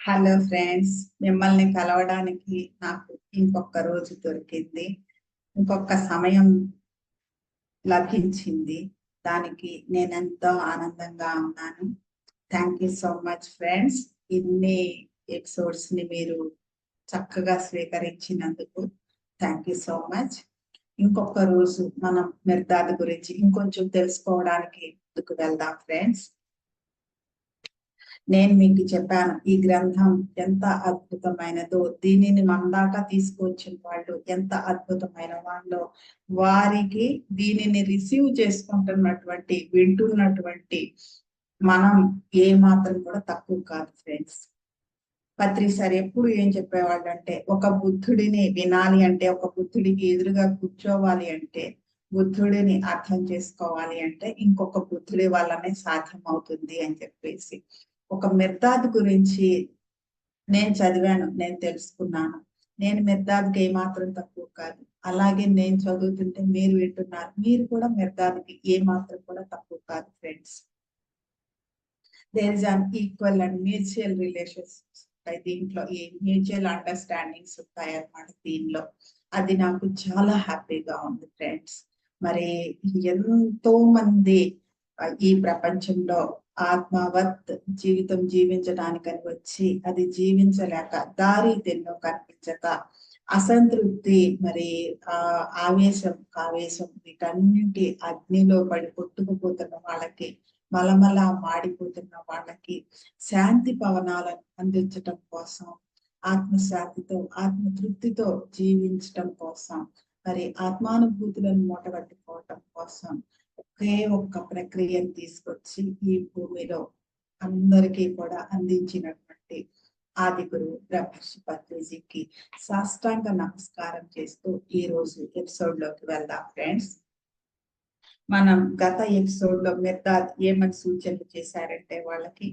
Hello friends మిమ్మల్ని కలవడానికి నాకు ఇంకొక రోజు దొరికింది. ఇంకొక సమయం లభించింది. దానికి నేను ఎంతో ఆనందంగా ఉన్నాను. Thank you so much friends ఇన్ని ఎపిసోడ్స్ని మీరు చక్కగా స్వీకరించినందుకు థ్యాంక్ యూ సో మచ్ ఇంకొక రోజు మనం మిర్దాద్ గురించి ఇంకొంచెం తెలుసుకోవడానికి ముందుకు వెళ్దాం ఫ్రెండ్స్ నేను మీకు చెప్పాను ఈ గ్రంథం ఎంత అద్భుతమైనదో దీనిని మందాక తీసుకొచ్చిన వాళ్ళు ఎంత అద్భుతమైన వాళ్ళు వారికి దీనిని రిసీవ్ చేసుకుంటున్నటువంటి వింటున్నటువంటి మనం ఏ మాత్రం కూడా తక్కువ కాదు ఫ్రెండ్స్. పత్రి సార్ ఎప్పుడు ఏం చెప్పేవాళ్ళు అంటే ఒక బుద్ధుడిని వినాలి అంటే ఒక బుద్ధుడికి ఎదురుగా కూర్చోవాలి అంటే బుద్ధుడిని అర్థం చేసుకోవాలి అంటే ఇంకొక బుద్ధుడి వల్లనే సాధ్యం అవుతుంది అని చెప్పేసి. ఒక మిర్దాద్ గురించి నేను చదివాను నేను తెలుసుకున్నాను. నేను మిర్దాద్కి ఏమాత్రం తక్కువ కాదు. అలాగే నేను చదువుతుంటే మీరు వింటున్నారు. మీరు కూడా మిర్దాద్కి ఏమాత్రం కూడా తక్కువ కాదు friends. There is unequal and mutual relationships ఉంటాయి దీంట్లో. ఈ మ్యూచువల్ అండర్స్టాండింగ్స్ ఉంటాయి అన్నమాట దీనిలో అది నాకు చాలా హ్యాపీగా ఉంది ఫ్రెండ్స్. మరి ఎంతో మంది ఈ ప్రపంచంలో ఆత్మవత్ జీవితం జీవించడానికని వచ్చి అది జీవించలేక దారి తెన్నో కనిపించక అసంతృప్తి మరి ఆ ఆవేశం ఆవేశం వీటన్నింటి అగ్నిలో పడి కొట్టుకుపోతున్న వాళ్ళకి మలమల మాడిపోతున్న వాళ్ళకి శాంతి పవనాలను అందించటం కోసం ఆత్మశాంతితో ఆత్మతృప్తితో జీవించటం కోసం మరి ఆత్మానుభూతులను మూటగట్టుకోవటం కోసం ఒకే ఒక్క ప్రక్రియను తీసుకొచ్చి ఈ భూమిలో అందరికీ కూడా అందించినటువంటి ఆది గురువు బ్రహ్మర్షి పత్రిజీకి సాష్టాంగ నమస్కారం చేస్తూ ఈ రోజు ఎపిసోడ్లోకి వెళ్దాం ఫ్రెండ్స్ మనం గత ఎపిసోడ్లో మెత్త ఏమని సూచనలు చేశారంటే వాళ్ళకి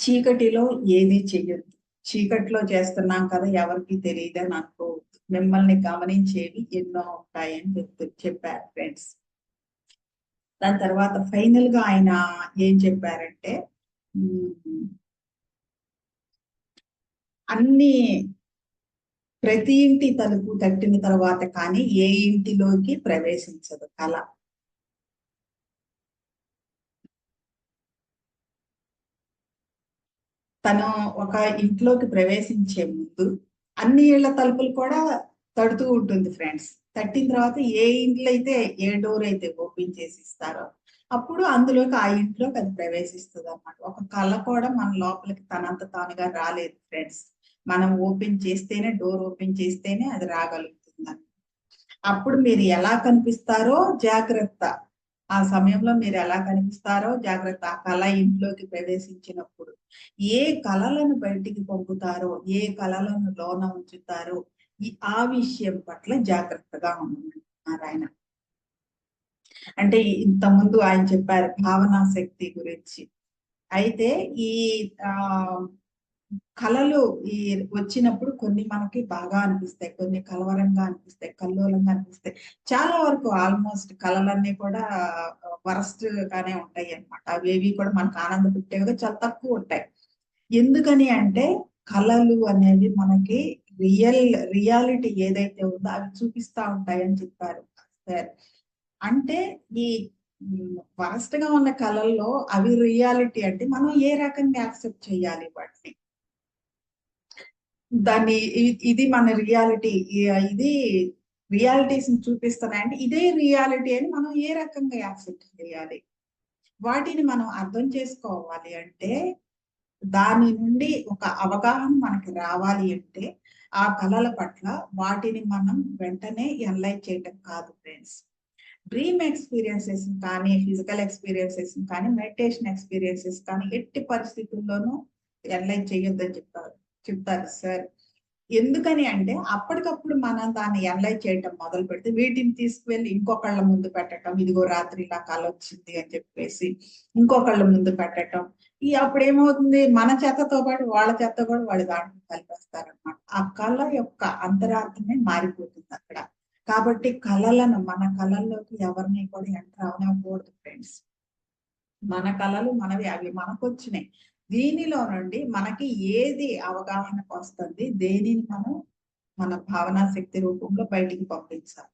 చీకటిలో ఏది చెయ్యొద్దు చీకటిలో చేస్తున్నాం కదా ఎవరికి తెలియదని అనుకోవద్దు. మిమ్మల్ని గమనించేవి ఎన్నో ఉంటాయని చెప్తూ చెప్పారు ఫ్రెండ్స్ దాని తర్వాత ఫైనల్గా ఆయన ఏం చెప్పారంటే అన్ని ప్రతి ఇంటి తలుపు తట్టిన తర్వాత కానీ ఏ ఇంటిలోకి ప్రవేశించదు. కళ తను ఒక ఇంట్లోకి ప్రవేశించే ముందు అన్ని ఇళ్ళ తలుపులు కూడా తడుతూ ఉంటుంది ఫ్రెండ్స్ తట్టిన తర్వాత ఏ ఇంట్లో అయితే ఏ డోర్ అయితే ఓపెన్ చేసి ఇస్తారో అప్పుడు అందులోకి ఆ ఇంట్లోకి అది ప్రవేశిస్తుంది అనమాట ఒక కళ కూడా మన లోపలికి తనంత తానుగా రాలేదు ఫ్రెండ్స్ మనం ఓపెన్ చేస్తేనే డోర్ ఓపెన్ చేస్తేనే అది రాగలుగుతుంది అప్పుడు మీరు ఎలా కనిపిస్తారో జాగ్రత్త. ఆ సమయంలో మీరు ఎలా కనిపిస్తారో జాగ్రత్త. ఆ కళ ఇంట్లోకి ప్రవేశించినప్పుడు ఏ కళలను బయటికి పంపుతారో ఏ కళలను లోన ఉంచుతారో ఈ ఆ విషయం పట్ల జాగ్రత్తగా ఉండమన్నారు ఆయన అంటే ఇంతకుముందు ఆయన చెప్పారు భావనా శక్తి గురించి. అయితే ఈ ఆ కళలు ఈ వచ్చినప్పుడు కొన్ని మనకి బాగా అనిపిస్తాయి కొన్ని కలవరంగా అనిపిస్తాయి కల్లోలంగా అనిపిస్తాయి. చాలా వరకు ఆల్మోస్ట్ కళలన్నీ కూడా వరస్ట్ గానే ఉంటాయి అనమాట అవేవి కూడా మనకు ఆనంద పుట్టేవిగా చాలా తక్కువ ఉంటాయి. ఎందుకని అంటే కళలు అనేవి మనకి రియల్ రియాలిటీ ఏదైతే ఉందో అవి చూపిస్తా ఉంటాయని చెప్పారు సార్. అంటే ఈ వరస్ట్గా ఉన్న కళల్లో అవి రియాలిటీ అంటే మనం ఏ రకంగా యాక్సెప్ట్ చేయాలి వాటిని? దాన్ని ఇది మన రియాలిటీ ఇది రియాలిటీస్ చూపిస్తున్నాయంటే ఇదే రియాలిటీ అని మనం ఏ రకంగా యాక్సెప్ట్ చేయాలి? వాటిని మనం అర్థం చేసుకోవాలి అంటే దాని నుండి ఒక అవగాహన మనకి రావాలి అంటే ఆ కళల పట్ల వాటిని మనం వెంటనే ఎన్లైట్ చేయటం కాదు ఫ్రెండ్స్. డ్రీమ్ ఎక్స్పీరియన్సెస్ కానీ ఫిజికల్ ఎక్స్పీరియన్సెస్ కానీ మెడిటేషన్ ఎక్స్పీరియన్సెస్ కానీ ఎట్టి పరిస్థితుల్లోనూ ఎన్లైట్ చేయొద్దని చెప్తారు చెప్తారు సార్. ఎందుకని అంటే అప్పటికప్పుడు మనం దాన్ని ఎనలైజ్ చేయటం మొదలు పెడితే వీటిని తీసుకువెళ్ళి ఇంకొకళ్ళ ముందు పెట్టడం ఇదిగో రాత్రి ఇలా కళ వచ్చింది అని చెప్పేసి ఇంకొకళ్ళ ముందు పెట్టడం ఈ అప్పుడు ఏమవుతుంది మన చెత్తతో పాటు వాళ్ళ చెత్త కూడా వాళ్ళు దాంట్లో కలిపేస్తారనమాట ఆ కళ యొక్క అంతరార్థమే మారిపోతుంది అక్కడ. కాబట్టి కళలను మన కళల్లోకి ఎవరిని కూడా ఎంటర్ అవనకూడదు ఫ్రెండ్స్. మన కళలు మనవి అవి మనకు వచ్చినాయి దీనిలో నుండి మనకి ఏది అవగాహనకు వస్తుంది? దేనిని మనం మన భావనా శక్తి రూపంలో బయటికి పంపించాలి?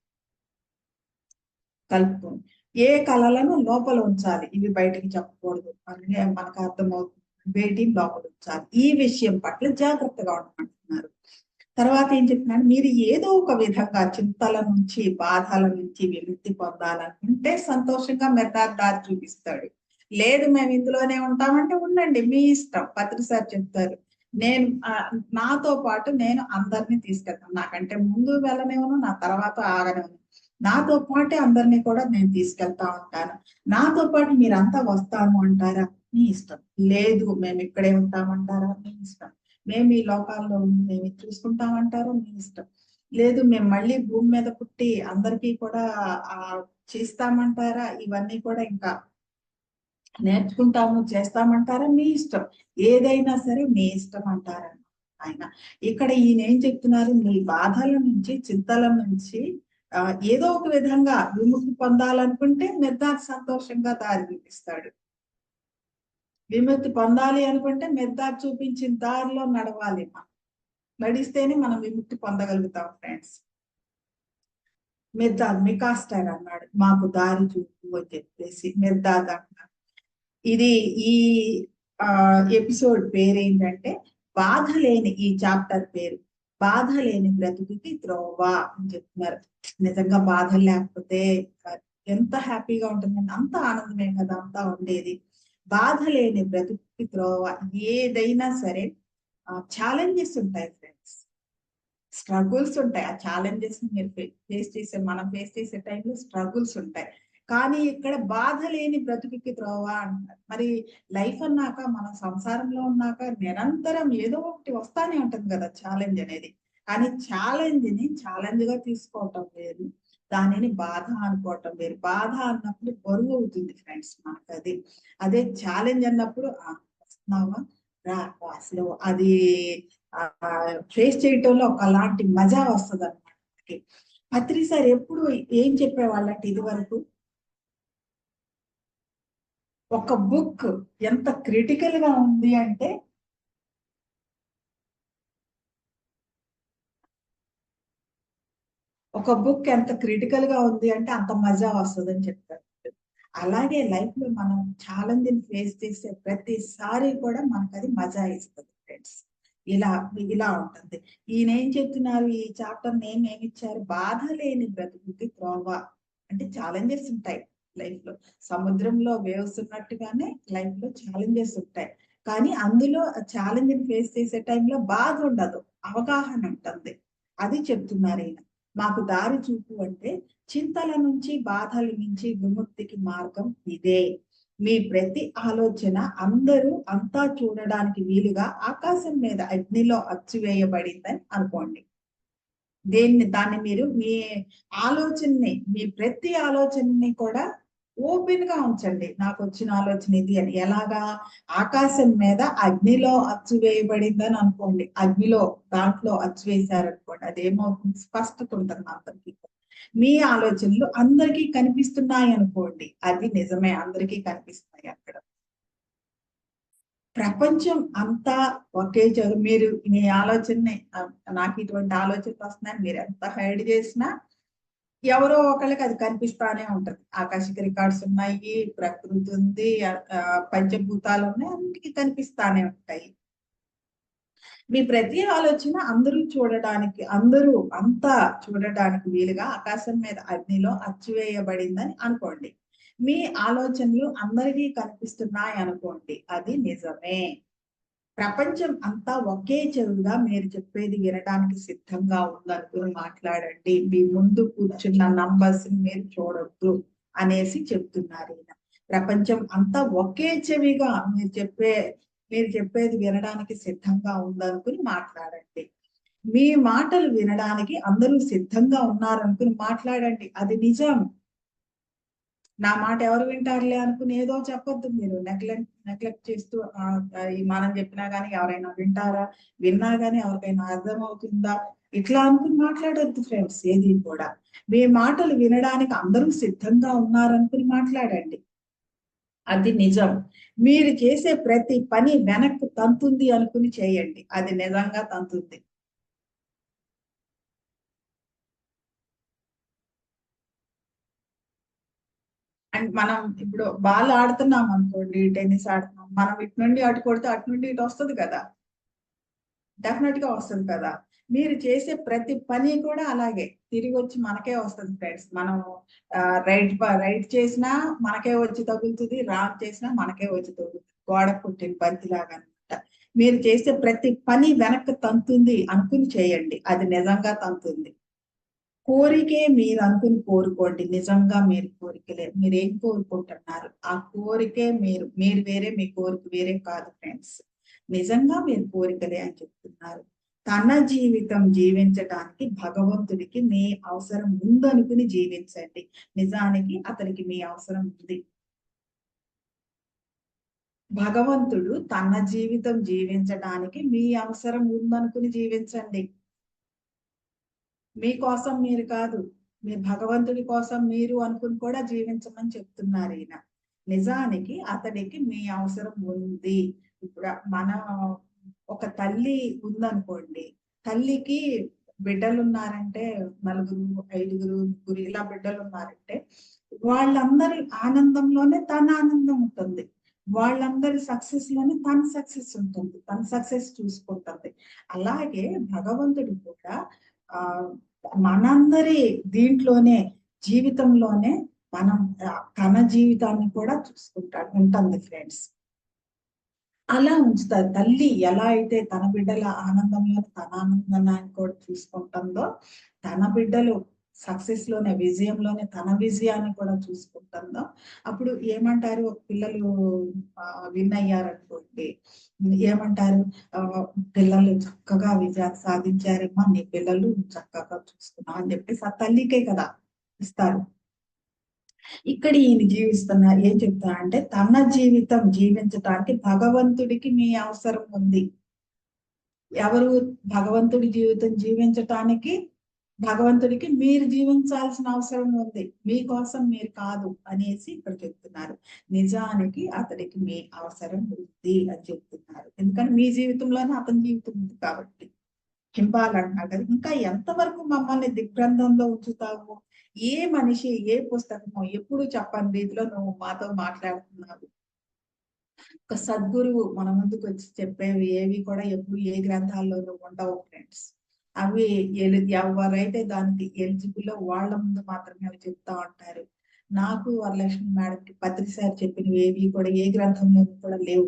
కలుపుకొని. ఏ కళలను లోపల ఉంచాలి? ఇవి బయటికి చెప్పకూడదు. అని మనకు అర్థమవుతుంది వేటిని లోపల ఉంచాలి. ఈ విషయం పట్ల జాగ్రత్తగా ఉండమంటున్నారు తర్వాత ఏం చెప్తున్నాడు మీరు ఏదో ఒక విధంగా చింతల నుంచి బాధల నుంచి విముక్తి పొందాలనుకుంటే సంతోషంగా మెథడ్ దారి చూపిస్తాడు. లేదు మేము ఇందులోనే ఉంటామంటే ఉండండి మీ ఇష్టం. పత్రి సార్ చెప్తారు నేను నాతో పాటు నేను అందరినీ తీసుకెళ్తాను. నాకంటే ముందు వెళ్ళనివ్వను నా తర్వాత ఆగనివ్వను. నాతో పాటే అందరినీ కూడా నేను తీసుకెళ్తా ఉంటాను. నాతో పాటు మీరంతా వస్తాము అంటారా? మీ ఇష్టం. లేదు మేము ఇక్కడే ఉంటామంటారా? మీ ఇష్టం. మేము ఈ లోకాల్లో ఉండి మేము ఇది మీ ఇష్టం. లేదు మేము మళ్ళీ భూమి మీద పుట్టి అందరికీ కూడా ఆ చేస్తామంటారా? ఇవన్నీ కూడా ఇంకా నేర్చుకుంటాము చేస్తామంటారా? మీ ఇష్టం. ఏదైనా సరే మీ ఇష్టం అంటారా ఆయన. ఇక్కడ ఈయన ఏం చెప్తున్నారు? మీ బాధల నుంచి చింతల నుంచి ఏదో ఒక విధంగా విముక్తి పొందాలనుకుంటే మెద్దాకు సంతోషంగా దారి చూపిస్తాడు. విముక్తి పొందాలి అనుకుంటే మెద్దాకు చూపించిన దారిలో నడవాలి మనం. నడిస్తేనే మనం విముక్తి పొందగలుగుతాం ఫ్రెండ్స్. మెద్దాద్ మికాస్టర్ అన్నాడు మాకు దారి చూపు అని చెప్పేసి మెద్దాద్ అన్నాడు. ఇది ఈ ఆ ఎపిసోడ్ పేరు ఏంటంటే బాధ లేని ఈ చాప్టర్ పేరు. బాధ లేని బ్రతుకుకి త్రోవ అని చెప్తున్నారు. నిజంగా బాధ లేకపోతే ఎంత హ్యాపీగా ఉంటుందండి అంత ఆనందమే కదా అంతా ఉండేది. బాధ లేని బ్రతుకుకి త్రోవ ఏదైనా సరే ఛాలెంజెస్ ఉంటాయి ఫ్రెండ్స్ స్ట్రగుల్స్ ఉంటాయి. ఆ ఛాలెంజెస్ మీరు ఫేస్ చేసే మనం ఫేస్ చేసే టైంలో స్ట్రగుల్స్ ఉంటాయి. కానీ ఇక్కడ బాధ లేని బ్రతుకుకి త్రోవ అంటారు. మరి లైఫ్ అన్నాక మన సంసారంలో ఉన్నాక నిరంతరం ఏదో ఒకటి వస్తానే ఉంటుంది కదా ఛాలెంజ్ అనేది. కానీ ఛాలెంజ్ని ఛాలెంజ్గా తీసుకోవటం లేదు దానిని బాధ అనుకోవటం వేరు. బాధ అన్నప్పుడు బరువు అవుతుంది ఫ్రెండ్స్ మనకు అది. అదే ఛాలెంజ్ అన్నప్పుడు వస్తున్నావా? రా రా." అసలు అది ఫేస్ చేయటంలో ఒకలాంటి మజా వస్తుంది అనమాట పత్రి సార్ ఎప్పుడు ఏం చెప్పేవాళ్ళంటే ఇది వరకు? ఒక బుక్ ఎంత క్రిటికల్గా ఉంది అంటే ఒక బుక్ ఎంత క్రిటికల్గా ఉంది అంటే అంత మజా వస్తుంది అని చెప్తారు. అలాగే లైఫ్లో మనం ఛాలెంజ్ ఫేస్ చేసే ప్రతిసారి కూడా మనకు అది మజా ఇస్తుంది ఫ్రెండ్స్. ఇలా ఇలా ఉంటుంది. ఈయన ఏం చెప్తున్నారు? ఈ చాప్టర్ నేమ్ ఏమి ఇచ్చారు బాధ లేని బ్రతుకుకి త్రోవ. అంటే ఛాలెంజెస్ ఉంటాయి. లైఫ్లో. సముద్రంలో వేవ్స్ ఉన్నట్టుగానే లైఫ్లో ఛాలెంజెస్ ఉంటాయి. కానీ అందులో ఛాలెంజ్ ఫేస్ చేసే టైంలో బాధ ఉండదు. అవగాహన ఉంటుంది. అది చెప్తున్నారు ఈయన. మాకు దారి చూపు అంటే చింతల నుంచి బాధల నుంచి విముక్తికి మార్గం ఇదే. మీ ప్రతి ఆలోచన అందరూ అంతా చూడడానికి వీలుగా ఆకాశం మీద అగ్నిలో అచ్చివేయబడిందని అనుకోండి. దేన్ని దాన్ని మీరు మీ ఆలోచనని మీ ప్రతి ఆలోచనని కూడా ఓపెన్గా ఉంచండి. నాకు వచ్చిన ఆలోచన ఇది అని. ఎలాగా? ఆకాశం మీద అగ్నిలో అచ్చు వేయబడిందని అనుకోండి. అగ్నిలో దాంట్లో అచ్చు వేశారనుకోండి అదేమవుతుంది స్పష్టత ఉంటుంది అందరికీ. మీ ఆలోచనలు అందరికీ కనిపిస్తున్నాయి అనుకోండి అది నిజమే. అందరికీ కనిపిస్తున్నాయి అక్కడ. ప్రపంచం అంతా ఒకే చదువు మీరు మీ ఆలోచనని నాకు ఇటువంటి ఆలోచనలు వస్తున్నాయని మీరు ఎంత హైడ్ చేసినా ఎవరో ఒకళ్ళకి అది కనిపిస్తానే ఉంటది. ఆకాశిక రికార్డ్స్ ఉన్నాయి ప్రకృతి ఉంది పంచభూతాలు ఉన్నాయి అన్నిటికీ కనిపిస్తానే ఉంటాయి. మీ ప్రతి ఆలోచన అందరూ చూడడానికి అందరూ అంతా చూడడానికి వీలుగా ఆకాశం మీద అగ్నిలో అచ్చివేయబడిందని అనుకోండి. మీ ఆలోచనలు అందరికీ కనిపిస్తున్నాయి అనుకోండి. అది నిజమే. ప్రపంచం అంతా ఒకే చెవుగా మీరు చెప్పేది వినడానికి సిద్ధంగా ఉందనుకుని మాట్లాడండి. మీ ముందు కూర్చున్న నంబర్స్ మీరు చూడొద్దు అనేసి చెప్తున్నారు ఈయన. ప్రపంచం అంతా ఒకే చెవిగా మీరు చెప్పే మీరు చెప్పేది వినడానికి సిద్ధంగా ఉందనుకుని మాట్లాడండి. మీ మాటలు వినడానికి అందరూ సిద్ధంగా ఉన్నారనుకుని మాట్లాడండి. అది నిజం. నా మాట ఎవరు వింటారులే అనుకుని ఏదో చెప్పొద్దు మీరు. నెగ్లెక్ట్ నెగ్లెక్ట్ చేస్తూ ఈ మనం చెప్పినా కానీ ఎవరైనా వింటారా? విన్నా కానీ ఎవరికైనా అర్థం అవుతుందా ఇట్లా అనుకుని మాట్లాడొద్దు ఫ్రెండ్స్ ఏది కూడా. మీ మాటలు వినడానికి అందరూ సిద్ధంగా ఉన్నారనుకుని మాట్లాడండి. అది నిజం. మీరు చేసే ప్రతి పని వెనక్కు తంతుంది అనుకుని చేయండి. అది నిజంగా తంతుంది. అండ్ మనం ఇప్పుడు బాల్ ఆడుతున్నాం అనుకోండి టెన్నిస్ ఆడుతున్నాం. మనం ఇటు నుండి అటు కొడితే అటు నుండి ఇటు వస్తుంది కదా. డెఫినెట్గా వస్తుంది కదా. మీరు చేసే ప్రతి పని కూడా అలాగే. తిరిగి వచ్చి మనకే వస్తుంది ఫ్రెండ్స్ మనం రైట్ రైట్ చేసినా మనకే వచ్చి తగులుతుంది రాంగ్ చేసినా మనకే వచ్చి తగులుతుంది. గోడ పుట్టిన బంతి లాగా అనమాట మీరు చేసే ప్రతి పని వెనక్కి తంతుంది అనుకుని చేయండి. అది నిజంగా తంతుంది. కోరికే మీరు అనుకుని కోరుకోండి. నిజంగా మీరు కోరికలే మీరు ఏం కోరుకుంటున్నారు? ఆ కోరికే మీరు మీరు వేరే మీ కోరిక వేరే కాదు ఫ్రెండ్స్. నిజంగా మీరు కోరికలే అని చెప్తున్నారు. తన జీవితం జీవించడానికి భగవంతుడికి మీ అవసరం ఉందనుకుని జీవించండి. నిజానికి అతనికి మీ అవసరం ఉంది. భగవంతుడు తన జీవితం జీవించడానికి మీ అవసరం ఉందనుకుని జీవించండి. మీకోసం మీరు కాదు మీ భగవంతుడి కోసం మీరు అనుకుని కూడా జీవించమని చెప్తున్నారు ఈయన. నిజానికి అతడికి మీ అవసరం ఉంది. ఇప్పుడు మన ఒక తల్లి ఉందనుకోండి తల్లికి బిడ్డలు ఉన్నారంటే నలుగురు ఐదుగురు ముగ్గురు ఇలా బిడ్డలు ఉన్నారంటే వాళ్ళందరి ఆనందంలోనే తన ఆనందం ఉంటుంది. వాళ్ళందరి సక్సెస్లోనే తన సక్సెస్ ఉంటుంది. తన సక్సెస్ చూసుకుంటుంది. అలాగే భగవంతుడు కూడా ఆ మనందరి దీంట్లోనే జీవితంలోనే మనం తన జీవితాన్ని కూడా చూసుకుంటా ఉంటుంది ఫ్రెండ్స్. అలా ఉంచుతారు. తల్లి ఎలా అయితే తన బిడ్డల ఆనందంలో తన ఆనందాన్ని కూడా చూసుకుంటుందో తన బిడ్డలు సక్సెస్లోనే విజయంలోనే తన విజయాన్ని కూడా చూసుకుంటుందో? అప్పుడు ఏమంటారు? పిల్లలు విన్ అయ్యారనుకోండి ఏమంటారు? పిల్లలు చక్కగా విజయాన్ని సాధించారమ్మా నీ పిల్లలు చక్కగా చూసుకున్నావు అని చెప్పేసి ఆ తల్లికే కదా ఇస్తారు. ఇక్కడ ఈయన జీవిస్తున్నారు ఏం చెప్తా అంటే తన జీవితం జీవించటానికి భగవంతుడికి మీ అవసరం ఉంది. ఎవరు భగవంతుడి జీవితం జీవించటానికి భగవంతుడికి మీరు జీవించాల్సిన అవసరం ఉంది. మీకోసం మీరు కాదు అనేసి ఇక్కడ చెప్తున్నారు. నిజానికి అతడికి మీ అవసరం ఉంది అని చెప్తున్నారు. ఎందుకంటే మీ జీవితంలోనే అతని జీవితం ఉంది కాబట్టి. హింపాలంటున్నారు కదా. ఇంకా ఎంతవరకు మమ్మల్ని దిగ్బంధంలో ఉంచుతావు? ఏ మనిషి ఏ పుస్తకమో ఎప్పుడు చెప్పని రీతిలో నువ్వు మాతో మాట్లాడుతున్నావు? ఒక సద్గురువు మన ముందుకు వచ్చి చెప్పేవి ఏవి కూడా ఎప్పుడు ఏ గ్రంథాల్లోనూ ఉండవు ఫ్రెండ్స్ అవి ఎవరైతే దానికి ఎలిజిబుల్ వాళ్ళ ముందు మాత్రమే అవి చెప్తా ఉంటారు. నాకు వరలక్ష్మి మేడంకి పత్రిసారి చెప్పినవి ఏవి కూడా ఏ గ్రంథంలో కూడా లేవు.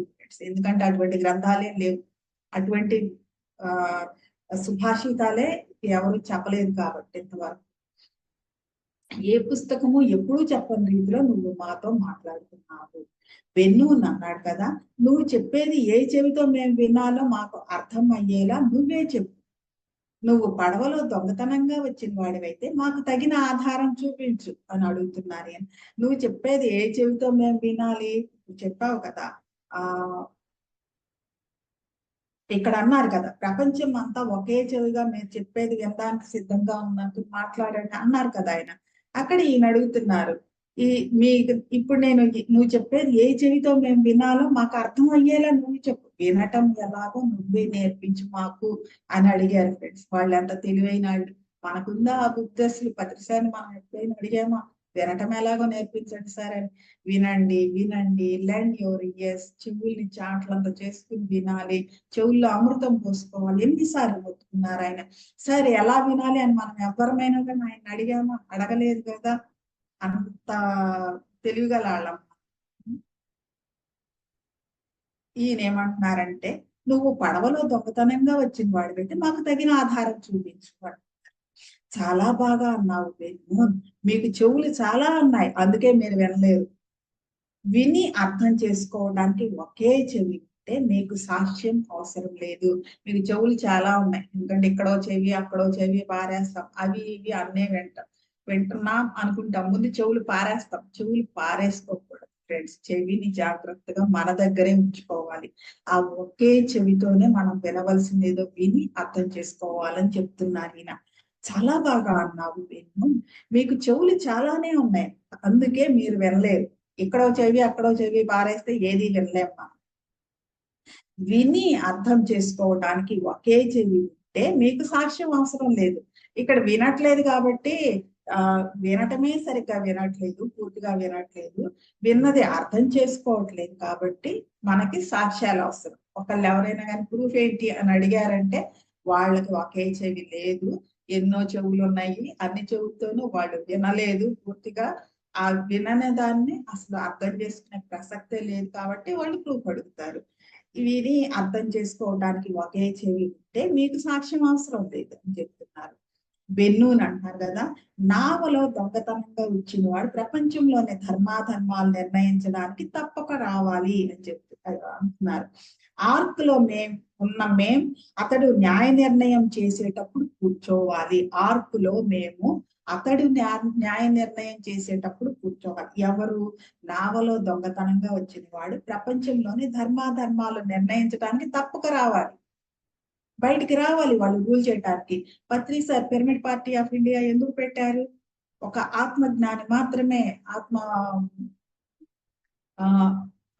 ఎందుకంటే అటువంటి గ్రంథాలే లేవు. అటువంటి ఆ సుభాషితాలే ఎవరు చెప్పలేదు కాబట్టి ఇంతవరకు. ఏ పుస్తకము ఎప్పుడూ చెప్పని రీతిలో నువ్వు మాతో మాట్లాడుతున్నావు. వెన్ను అన్నాడు కదా. నువ్వు చెప్పేది ఏ చెవితో మేము వినాలో మాకు అర్థం అయ్యేలా నువ్వే చెప్పు. నువ్వు పడవలో దొంగతనంగా వచ్చిన వాడివైతే మాకు తగిన ఆధారం చూపించు అని అడుగుతున్నారు నువ్వు చెప్పేది ఏ చెవితో మేము వినాలి? చెప్పావు కదా. ఆ ఇక్కడ అన్నారు కదా ప్రపంచం అంతా ఒకే చెవిగా మీరు చెప్పేది వినడానికి సిద్ధంగా ఉన్నట్టు మాట్లాడండి అన్నారు కదా ఆయన. అక్కడ ఈయన అడుగుతున్నారు ఈ మీ ఇప్పుడు నేను నువ్వు చెప్పేది ఏ చెవితో మేము వినాలో మాకు అర్థం అయ్యేలా నువ్వు చెప్పు. వినటం ఎలాగో నువ్వే నేర్పించు మాకు అని అడిగారు ఫ్రెండ్స్. వాళ్ళు ఎంత తెలివైన మనకుందా ఆ బుద్ధస్లు? పత్రిసారి మనం ఎప్పుడైనా అడిగామా? వినటం ఎలాగో నేర్పించండి సార్ అని. వినండి వినండి లెండ్ యువర్ ఇయర్స్ చెవుల్ని చాట్లంతా చేసుకుని వినాలి. చెవుల్లో అమృతం పోసుకోవాలి. ఎన్నిసార్లు ఒత్తుకున్నారు ఆయన? సరే ఎలా వినాలి అని మనం ఎవరమైనా కానీ ఆయన అడిగామా? అడగలేదు కదా. అంత తెలివిగల వాళ్ళం ఈయన ఏమంటున్నారంటే నువ్వు పడవలో దొంగతనంగా వచ్చిన వాడివైతే మాకు తగిన ఆధారం చూపించు చాలా బాగా అన్నావు మీకు చెవులు చాలా ఉన్నాయి. అందుకే మీరు వినలేరు. విని అర్థం చేసుకోవడానికి ఒకే చెవి అంటే మీకు సాక్ష్యం అవసరం లేదు. మీకు చెవులు చాలా ఉన్నాయి. ఎందుకంటే ఇక్కడో చెవి అక్కడో చెవి పారేస్తాం. అవి ఇవి అన్నీ వింటాం. వింటున్నాం అనుకుంటాం. ముందు చెవులు పారేస్తాం. చెవులు పారేసుకోకూడదు ఫ్రెండ్స్. చెవిని జాగ్రత్తగా మన దగ్గరే ఉంచుకోవాలి. ఆ ఒకే చెవితోనే మనం వినవలసింది ఏదో విని అర్థం చేసుకోవాలని చెప్తున్నారు ఈయన. చాలా బాగా అన్నావు విన్ను మీకు చెవులు చాలానే ఉన్నాయి. అందుకే మీరు వినలేరు. ఇక్కడో చెవి అక్కడో చెవి పారేస్తే ఏది వినలేమ్మా విని అర్థం చేసుకోవడానికి ఒకే చెవి ఉంటే మీకు సాక్ష్యం అవసరం లేదు. ఇక్కడ వినట్లేదు కాబట్టి ఆ వినటమే సరిగ్గా వినట్లేదు పూర్తిగా వినట్లేదు. విన్నది అర్థం చేసుకోవట్లేదు కాబట్టి మనకి సాక్ష్యాలు అవసరం. ఒకళ్ళు ఎవరైనా కానీ ప్రూఫ్ ఏంటి అని అడిగారంటే వాళ్ళకి ఒకే చెవి లేదు ఎన్నో చెవులు ఉన్నాయి అన్ని చెవులతోనూ వాళ్ళు వినలేదు పూర్తిగా. ఆ విననే దాన్ని అసలు అర్థం చేసుకునే ప్రసక్తే లేదు కాబట్టి వాళ్ళు ప్రూఫ్ అడుగుతారు. విని అర్థం చేసుకోవడానికి ఒకే చెవి ఉంటే మీకు సాక్ష్యం అవసరం లేదు అని చెప్తున్నారు. బెన్నూన్ అంటున్నారు కదా నావలో దొంగతనంగా వచ్చిన వాడు ప్రపంచంలోనే ధర్మాధర్మాలు నిర్ణయించడానికి తప్పక రావాలి అని చెప్తు అంటున్నారు. ఆర్క్లో మేం ఉన్న మేం అతడు న్యాయ నిర్ణయం చేసేటప్పుడు కూర్చోవాలి. ఆర్క్లో మేము అతడు న్యాయ నిర్ణయం చేసేటప్పుడు కూర్చోవాలి. ఎవరు? నావలో దొంగతనంగా వచ్చిన వాడు ప్రపంచంలోని ధర్మాధర్మాలు నిర్ణయించడానికి తప్పక రావాలి. బయటికి రావాలి వాళ్ళు రూల్ చేయడానికి Patri sir pyramid party of India ఎందుకు పెట్టారు? ఒక ఆత్మజ్ఞాని మాత్రమే ఆత్మ ఆ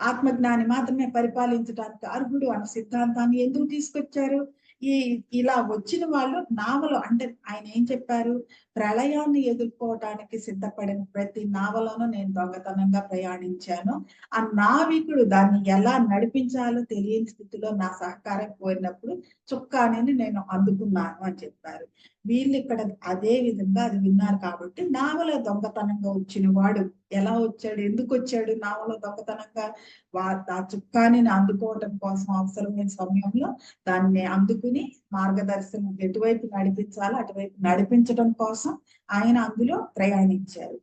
ఆత్మజ్ఞాని మాత్రమే పరిపాలించడానికి అర్హుడు అన్న సిద్ధాంతాన్ని ఎందుకు తీసుకొచ్చారు? ఈ ఇలా వచ్చిన వాళ్ళు నావలో అంటే ఆయన ఏం చెప్పారు? ప్రళయాన్ని ఎదుర్కోవటానికి సిద్ధపడిన ప్రతి నావలోనూ నేను దొంగతనంగా ప్రయాణించాను. ఆ నావికుడు దాన్ని ఎలా నడిపించాలో తెలియని స్థితిలో నా సహకారం కోరినప్పుడు చుక్కాని నేను అందుకున్నాను అని చెప్పారు. వీళ్ళు ఇక్కడ అదే విధంగా అది విన్నారు కాబట్టి నావలో దొంగతనంగా వచ్చిన వాడు ఎలా వచ్చాడు? ఎందుకు వచ్చాడు నావలో దొంగతనంగా? ఆ చుక్కాని అందుకోవటం కోసం అవసరమైన సమయంలో దాన్ని అందుకుని మార్గదర్శనం ఎటువైపు నడిపించాలో అటువైపు నడిపించడం కోసం ఆయన అందులో ప్రయాణించారు.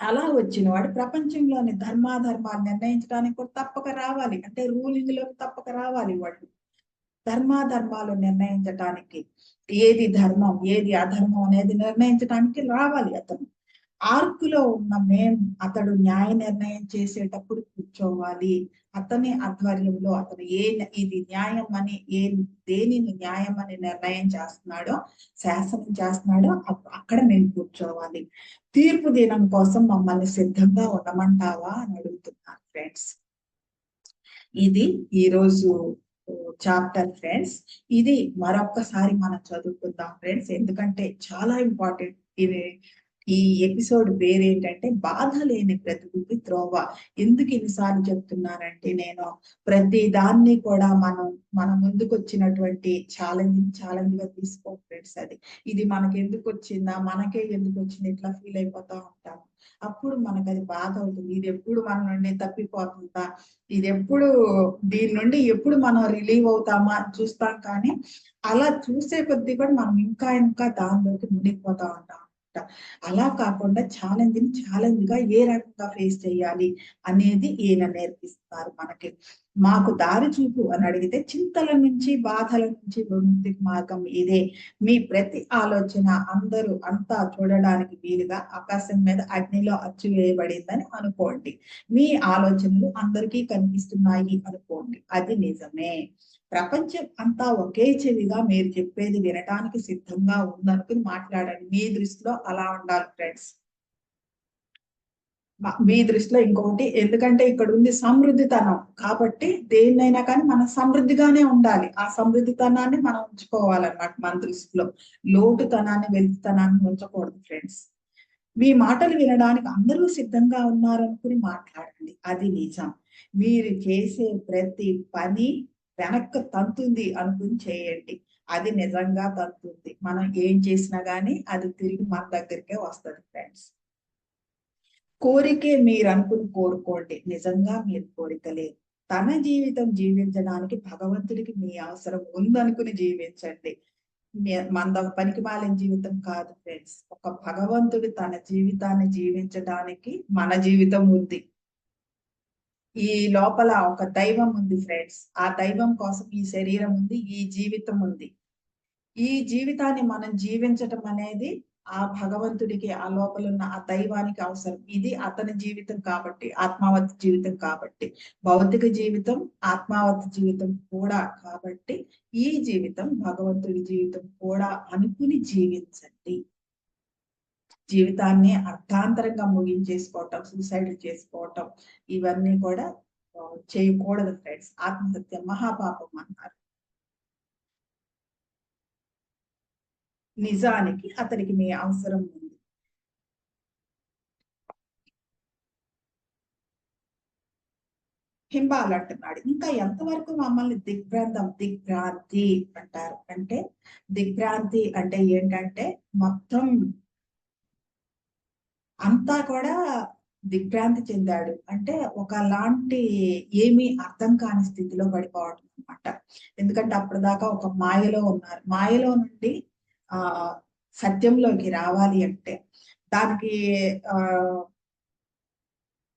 అలా వచ్చిన వాడు ప్రపంచంలోని ధర్మాధర్మాలు నిర్ణయించడానికి కూడా తప్పక రావాలి. అంటే రూలింగ్లోకి తప్పక రావాలి వాళ్ళు. ధర్మాధర్మాలు నిర్ణయించటానికి ఏది ధర్మం ఏది అధర్మం అనేది నిర్ణయించడానికి రావాలి అతను. ఆర్కులో ఉన్న మేం అతడు న్యాయ నిర్ణయం చేసేటప్పుడు కూర్చోవాలి. అతని ఆధ్వర్యంలో అతను ఏ ఇది న్యాయం అని ఏ దేనిని న్యాయం అని నిర్ణయం చేస్తున్నాడో శాసనం చేస్తున్నాడో అక్కడ మేము కూర్చోవాలి. తీర్పు దినం కోసం మమ్మల్ని సిద్ధంగా ఉండమంటావా అని అడుగుతున్నారు ఫ్రెండ్స్. ఇది ఈరోజు చాప్టర్ ఫ్రెండ్స్ ఇది మరొక్కసారి మనం చదువుకుందాం ఫ్రెండ్స్ ఎందుకంటే చాలా ఇంపార్టెంట్ ఇది ఈ ఎపిసోడ్ పేరేంటంటే బాధ లేని బ్రతుకుకి త్రోవ. ఎందుకు ఇన్నిసార్లు చెప్తున్నానంటే నేను ప్రతి దాన్ని కూడా మనం మన ముందుకు వచ్చినటువంటి ఛాలెంజింగ్ ఛాలెంజ్గా తీసుకో ఫ్రెండ్స్ అది. ఇది మనకి ఎందుకు వచ్చిందా మనకే ఎందుకు వచ్చింది ఇట్లా ఫీల్ అయిపోతా ఉంటాము. అప్పుడు మనకు అది బాధ అవుతుంది. ఇది ఎప్పుడు మన నుండి తప్పిపోతుందా? ఇది ఎప్పుడు దీని నుండి ఎప్పుడు మనం రిలీవ్ అవుతామా చూస్తాం కానీ అలా చూసే కొద్దీ కూడా మనం ఇంకా ఇంకా దానిలోకి మునిగిపోతా ఉంటాం. అలా కాకుండా ఛాలెంజ్ని ఛాలెంజ్గా ఏ రకంగా ఫేస్ చేయాలి అనేది ఈయన నేర్పిస్తారు మనకి. మాకు దారి చూపు అని అడిగితే చింతల నుంచి బాధల నుంచి విముక్తి మార్గం ఇదే. మీ ప్రతి ఆలోచన అందరూ అంతా చూడడానికి వీలుగా ఆకాశం మీద అగ్నిలో అచ్చు వేయబడిందని అనుకోండి. మీ ఆలోచనలు అందరికీ కనిపిస్తున్నాయి అనుకోండి. అది నిజమే. ప్రపంచం అంతా ఒకే చెవిగా మీరు చెప్పేది వినటానికి సిద్ధంగా ఉందనుకుని మాట్లాడండి. మీ దృష్టిలో అలా ఉండాలి ఫ్రెండ్స్. మీ దృష్టిలో ఇంకొకటి ఎందుకంటే ఇక్కడ ఉంది సమృద్ధితనం. కాబట్టి దేన్నైనా కానీ మనం సమృద్ధిగానే ఉండాలి. ఆ సమృద్ధితనాన్ని మనం ఉంచుకోవాలన్నమాట మన దృష్టిలో. లోటుతనాన్ని వెలుతుతనాన్ని ఉంచకూడదు ఫ్రెండ్స్. మీ మాటలు వినడానికి అందరూ సిద్ధంగా ఉన్నారనుకుని మాట్లాడండి. అది నిజం. మీరు చేసే ప్రతి పని వెనక్కి తంతుంది అనుకుని చేయండి. అది నిజంగా తంతుంది. మనం ఏం చేసినా గానీ అది తిరిగి మన దగ్గరికే వస్తుంది ఫ్రెండ్స్ కోరికే మీరు అనుకుని కోరుకోండి. నిజంగా మీరు కోరికలేదు తన జీవితం జీవించడానికి భగవంతుడికి మీ అవసరం ఉందనుకుని జీవించండి. మంద పనికి మాలిన జీవితం కాదు ఫ్రెండ్స్ ఒక భగవంతుడు తన జీవితాన్ని జీవించడానికి మన జీవితం ఉంది. ఈ లోపల ఒక దైవం ఉంది ఫ్రెండ్స్ ఆ దైవం కోసం ఈ శరీరం ఉంది ఈ జీవితం ఉంది. ఈ జీవితాన్ని మనం జీవించటం అనేది ఆ భగవంతుడికి ఆ లోపల ఉన్న ఆ దైవానికి అవసరం. ఇది అతని జీవితం కాబట్టి ఆత్మావతి జీవితం కాబట్టి. భౌతిక జీవితం ఆత్మావతి జీవితం కూడా కాబట్టి ఈ జీవితం భగవంతుడి జీవితం కూడా అనుకుని జీవించండి. జీవితాన్ని అర్థాంతరంగా ముగించేసుకోవటం సూసైడ్ చేసుకోవటం ఇవన్నీ కూడా చేయకూడదు ఫ్రెండ్స్ ఆత్మహత్య మహాపాపం అన్నారు నిజానికి అతనికి మీ అవసరం ఉంది. హింబాల్ అంటున్నాడు. ఇంకా ఎంతవరకు మమ్మల్ని దిగ్భ్రాంతం దిగ్భ్రాంతి అంటారు? అంటే దిగ్భ్రాంతి అంటే ఏంటంటే మొత్తం అంతా కూడా దిగ్భ్రాంతి చెందాడు. అంటే ఒకలాంటి ఏమీ అర్థం కాని స్థితిలో పడిపోవడం అనమాట ఎందుకంటే అప్పటిదాకా ఒక మాయలో ఉన్నారు. మాయలో నుండి ఆ సత్యంలోకి రావాలి అంటే దానికి ఆ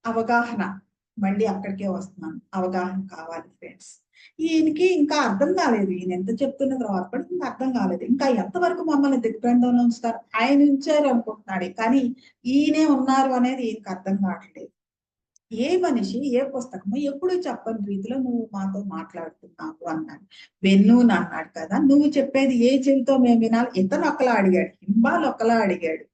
అవగాహన మళ్ళీ అక్కడికే వస్తున్నాను. అవగాహన కావాలి ఫ్రెండ్స్ ఈయనకి ఇంకా అర్థం కాలేదు. ఈయన ఎంత చెప్తున్న తర్వాత కూడా ఇంకా అర్థం కాలేదు. ఇంకా ఎంతవరకు మమ్మల్ని దిగ్భ్రాంతంలో ఉంచుతారు? ఆయన ఉంచారు అనుకుంటున్నాడు. కానీ ఈయనే ఉన్నారు అనేది ఈయనకి అర్థం కావట్లేదు. ఏ మనిషి ఏ పుస్తకము ఎప్పుడు చెప్పని రీతిలో నువ్వు మాతో మాట్లాడుతున్నావు అన్నాడు. వెన్నును అన్నాడు కదా. నువ్వు చెప్పేది ఏ చెవితో మేము వినాలి? ఇతను ఒకలా అడిగాడు. హింబాల్ ఒకలా అడిగాడు.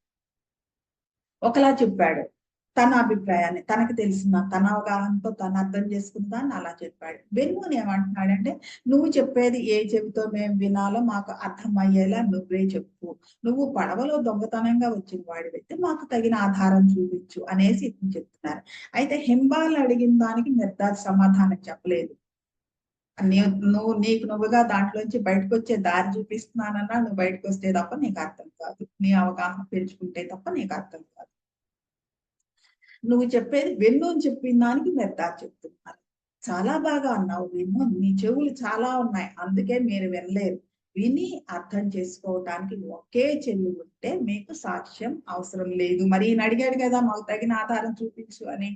ఒకలా చెప్పాడు. తన అభిప్రాయాన్ని తనకు తెలిసిన తన అవగాహనతో తను అర్థం చేసుకుందా అని అలా చెప్పాడు. వెన్నుని ఏమంటున్నాడంటే నువ్వు చెప్పేది ఏ చెవితో మేము వినాలో మాకు అర్థమయ్యేలా నువ్వే చెప్పు. నువ్వు పడవలో దొంగతనంగా వచ్చిన వాడివైతే మాకు తగిన ఆధారం చూపించు అనేసి ఇతను చెప్తున్నారు. అయితే హింబాల్ అడిగిన దానికి నిర్ధార సమాధానం చెప్పలేదు. నీ- నువ్వు నీకు నువ్వుగా దాంట్లోంచి బయటకు వచ్చే దారి చూపిస్తున్నానన్నా నువ్వు బయటకు వస్తే తప్ప నీకు అర్థం కాదు. నీ అవగాహన పెంచుకుంటే తప్ప నీకు అర్థం కాదు. నువ్వు చెప్పేది వెన్ను అని చెప్పిన దానికి నిర్ధార చెప్తున్నారు. చాలా బాగా అన్నావు వెన్ను నీ చెవులు చాలా ఉన్నాయి. అందుకే మీరు వినలేరు విని అర్థం చేసుకోవటానికి ఒకే చెవి ఉంటే మీకు సాక్ష్యం అవసరం లేదు. మరి ఈయన అడిగాడు కదా మాకు తగిన ఆధారం చూపించు అని.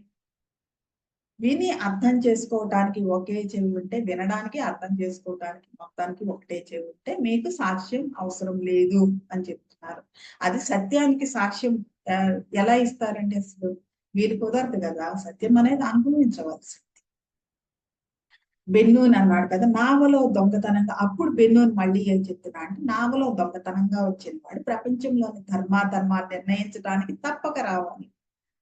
విని అర్థం చేసుకోవటానికి ఒకే చెవి ఉంటే వినడానికి అర్థం చేసుకోవటానికి మొత్తానికి ఒకటే చెవి ఉంటే మీకు సాక్ష్యం అవసరం లేదు అని చెప్తున్నారు. అది సత్యానికి సాక్ష్యం ఎలా ఇస్తారండి అసలు? వీరు కుదరదు కదా సత్యం అనేది అనుభవించవలసింది. బెన్నూన్ అన్నాడు కదా నావలో దొంగతనంగా అప్పుడు బెన్నూన్ మళ్ళీ ఏం చెప్తున్నా అంటే నావలో దొంగతనంగా వచ్చిన వాడు. ప్రపంచంలోని ధర్మాధర్మాలు నిర్ణయించడానికి తప్పక రావాలి.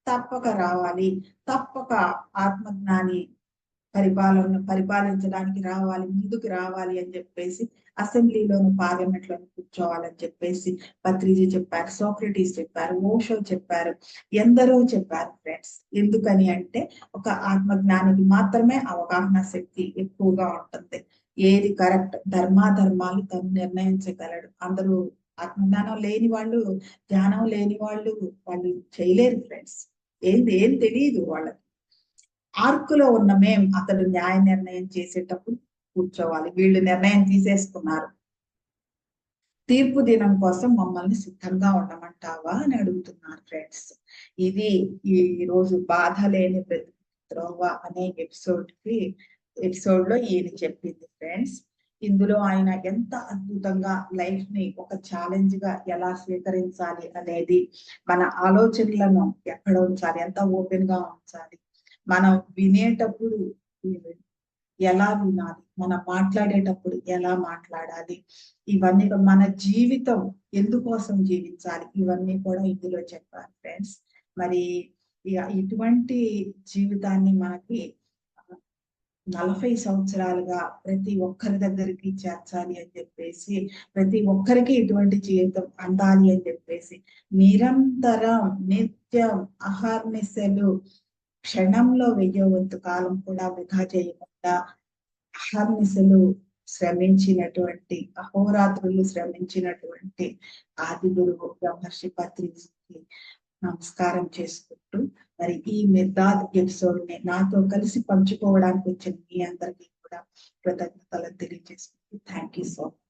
తప్పక రావాలి. తప్పక ఆత్మజ్ఞాని పరిపాలన పరిపాలించడానికి రావాలి ముందుకు రావాలి అని చెప్పేసి అసెంబ్లీలోను పార్లమెంట్ లోను కూర్చోవాలని చెప్పేసి పత్రిజీ చెప్పారు సోక్రటీస్ చెప్పారు ఓషో చెప్పారు ఎందరో చెప్పారు ఫ్రెండ్స్ ఎందుకని అంటే ఒక ఆత్మజ్ఞానికి మాత్రమే అవగాహన శక్తి ఎక్కువగా ఉంటుంది. ఏది కరెక్ట్ ధర్మాధర్మాలు తను నిర్ణయించగలడు. అందరూ ఆత్మజ్ఞానం లేని వాళ్ళు ధ్యానం లేని వాళ్ళు వాళ్ళు చేయలేరు ఫ్రెండ్స్ ఏంది ఏం తెలియదు వాళ్ళకి. ఆర్కులో ఉన్న మేం అతడు న్యాయ నిర్ణయం చేసేటప్పుడు కూర్చోవాలి. వీళ్ళు నిర్ణయం తీసేసుకున్నారు. తీర్పు దినం కోసం మమ్మల్ని సిద్ధంగా ఉండమంటావా అని అడుగుతున్నారు ఫ్రెండ్స్. ఇది ఈ రోజు బాధ లేని ద్రోవ అనే ఎపిసోడ్కి ఎపిసోడ్లో ఈయన చెప్పింది ఫ్రెండ్స్. ఇందులో ఆయన ఎంత అద్భుతంగా లైఫ్ని ఒక ఛాలెంజ్గా ఎలా స్వీకరించాలి అనేది మన ఆలోచనలను ఎక్కడ ఉంచాలి? ఎంత ఓపెన్గా ఉంచాలి? మనం వినేటప్పుడు ఎలా వినాలి? మనం మాట్లాడేటప్పుడు ఎలా మాట్లాడాలి? ఇవన్నీ మన జీవితం ఎందుకోసం జీవించాలి? ఇవన్నీ కూడా ఇందులో చెప్పారు ఫ్రెండ్స్ మరి ఇటువంటి జీవితాన్ని మనకి నలభై సంవత్సరాలుగా ప్రతి ఒక్కరి దగ్గరికి చేర్చాలి అని చెప్పేసి ప్రతి ఒక్కరికి ఇటువంటి జీవితం అందాలి అని చెప్పేసి నిరంతరం నిత్యం అహర్నిశలు క్షణంలో వెయ్యవంతు కాలం కూడా వృధా చేయకుండా అహర్నిశలు శ్రమించినటువంటి అహోరాత్రులు శ్రమించినటువంటి ఆది గురువు బ్రహ్మర్షి పత్రికి నమస్కారం చేసుకుంటూ మరి ఈ మిర్దాద్ ఎపిసోడ్ని నాతో కలిసి పంచుకోవడానికి వచ్చిన మీ అందరికీ కూడా కృతజ్ఞతలు తెలియజేసుకుంటూ థ్యాంక్ యూ సో మచ్